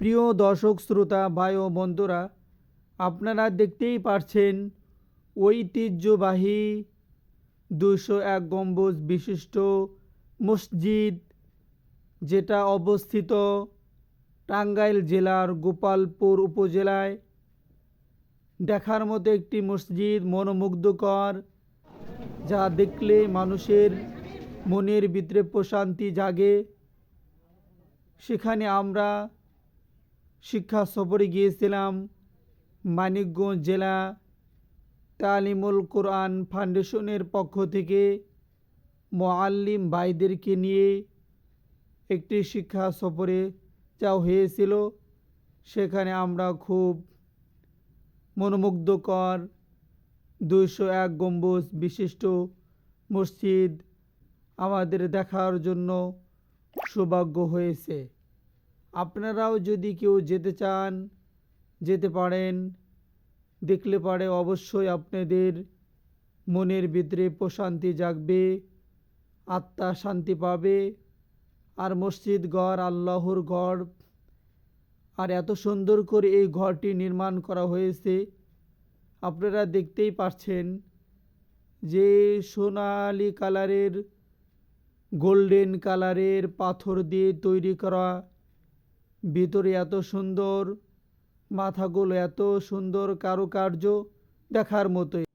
প্রিয় দর্শক, শ্রোতা, ভাই ও বন্ধুরা, আপনারা দেখতেই পারছেন ঐতিহ্যবাহী দুশো এক গম্বুজ বিশিষ্ট মসজিদ, যেটা অবস্থিত টাঙ্গাইল জেলার গোপালপুর উপজেলায়। দেখার মতো একটি মসজিদ মনোমুগ্ধকর, যা দেখলে মানুষের মনের ভিতরে প্রশান্তি জাগে। সেখানে আমরা শিক্ষা সফরে গিয়েছিলাম, মানিকগঞ্জ জেলা তালিমুল কোরআন ফাউন্ডেশনের পক্ষ থেকে মোয়াল্লিম ভাইদেরকে নিয়ে একটি শিক্ষা সফরে যাওয়া হয়েছিল। সেখানে আমরা খুব মনোমুগ্ধকর দুইশো এক গম্বুজ বিশিষ্ট মসজিদ আমাদের দেখার জন্য সৌভাগ্য হয়েছে। আপনারাও যদি কেউ যেতে চান, যেতে পারেন, দেখলে পারে অবশ্যই আপনাদের মনের ভিতরে প্রশান্তি জাগবে, আত্মা শান্তি পাবে, আর মসজিদ ঘর, আল্লাহর ঘর, আর এত সুন্দর করে এই ঘরটি নির্মাণ করা হয়েছে। আপনারা দেখতেই পাচ্ছেন যে সোনালি কালারের, গোল্ডেন কালারের পাথর দিয়ে তৈরি করা ভিতরে এত সুন্দর মাথাগুলো এত সুন্দর কারুকার্য দেখার মতোই।